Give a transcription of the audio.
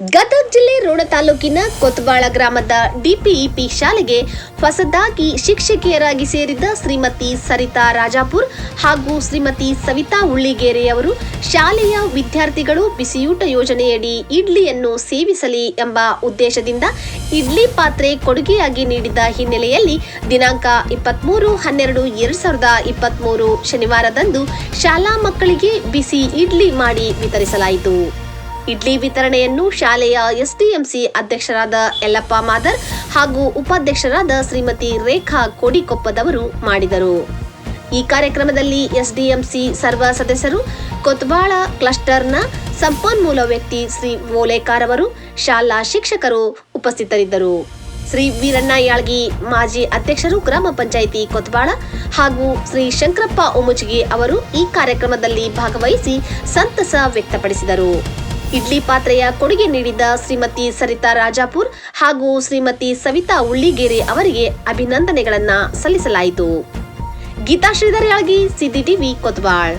ಗದಗ ಜಿಲ್ಲೆ ರೋಣ ತಾಲೂಕಿನ ಕೊತ್ವಾಳ ಗ್ರಾಮದ ಡಿಪಿಇಪಿ ಶಾಲೆಗೆ ಹೊಸದಾಗಿ ಶಿಕ್ಷಕಿಯರಾಗಿ ಸೇರಿದ ಶ್ರೀಮತಿ ಸರಿತಾ ರಾಜಾಪುರ್ ಹಾಗೂ ಶ್ರೀಮತಿ ಸವಿತಾ ಉಳ್ಳಿಗೇರೆಯವರು ಶಾಲೆಯ ವಿದ್ಯಾರ್ಥಿಗಳು ಬಿಸಿಯೂಟ ಯೋಜನೆಯಡಿ ಇಡ್ಲಿಯನ್ನು ಸೇವಿಸಲಿ ಎಂಬ ಉದ್ದೇಶದಿಂದ ಇಡ್ಲಿ ಪಾತ್ರೆ ಕೊಡುಗೆಯಾಗಿ ನೀಡಿದ ಹಿನ್ನೆಲೆಯಲ್ಲಿ ದಿನಾಂಕ ಇಪ್ಪತ್ಮೂರು ಹನ್ನೆರಡು ಎರಡ್ ಸಾವಿರದ ಇಪ್ಪತ್ಮೂರು ಶನಿವಾರದಂದು ಶಾಲಾ ಮಕ್ಕಳಿಗೆ ಬಿಸಿ ಇಡ್ಲಿ ಮಾಡಿ ವಿತರಿಸಲಾಯಿತು. ಇಡ್ಲಿ ವಿತರಣೆಯನ್ನು ಶಾಲೆಯ ಎಸ್ಡಿಎಂಸಿ ಅಧ್ಯಕ್ಷರಾದ ಯಲ್ಲಪ್ಪ ಮಾದರ್ ಹಾಗೂ ಉಪಾಧ್ಯಕ್ಷರಾದ ಶ್ರೀಮತಿ ರೇಖಾ ಕೋಡಿಕೊಪ್ಪದವರು ಮಾಡಿದರು. ಈ ಕಾರ್ಯಕ್ರಮದಲ್ಲಿ ಎಸ್ಡಿಎಂಸಿ ಸರ್ವ ಸದಸ್ಯರು, ಕೊತ್ವಾಳ ಕ್ಲಸ್ಟರ್ನ ಸಂಪನ್ಮೂಲ ವ್ಯಕ್ತಿ ಶ್ರೀ ಓಲೇಕಾರ್ ಅವರು, ಶಾಲಾ ಶಿಕ್ಷಕರು ಉಪಸ್ಥಿತರಿದ್ದರು. ಶ್ರೀ ವೀರಣ್ಣ ಯಾಳ್ಗಿ ಮಾಜಿ ಅಧ್ಯಕ್ಷರು ಗ್ರಾಮ ಪಂಚಾಯಿತಿ ಕೊತ್ವಾಳ ಹಾಗೂ ಶ್ರೀ ಶಂಕರಪ್ಪ ಉಮುಚ್ಗಿ ಅವರು ಈ ಕಾರ್ಯಕ್ರಮದಲ್ಲಿ ಭಾಗವಹಿಸಿ ಸಂತಸ ವ್ಯಕ್ತಪಡಿಸಿದರು. ಇಡ್ಲಿ ಪಾತ್ರೆಯ ಕೊಡುಗೆ ನೀಡಿದ ಶ್ರೀಮತಿ ಸರಿತಾ ರಾಜಾಪುರ್ ಹಾಗೂ ಶ್ರೀಮತಿ ಸವಿತಾ ಉಳ್ಳಿಗೇರಿ ಅವರಿಗೆ ಅಭಿನಂದನೆಗಳನ್ನು ಸಲ್ಲಿಸಲಾಯಿತು. ಗೀತಾ ಶ್ರೀಧರ್ ಯಾಳ್ಗಿ ಸಿದ್ದಿ ಟಿವಿ, ಕೊತ್ವಾಳ್.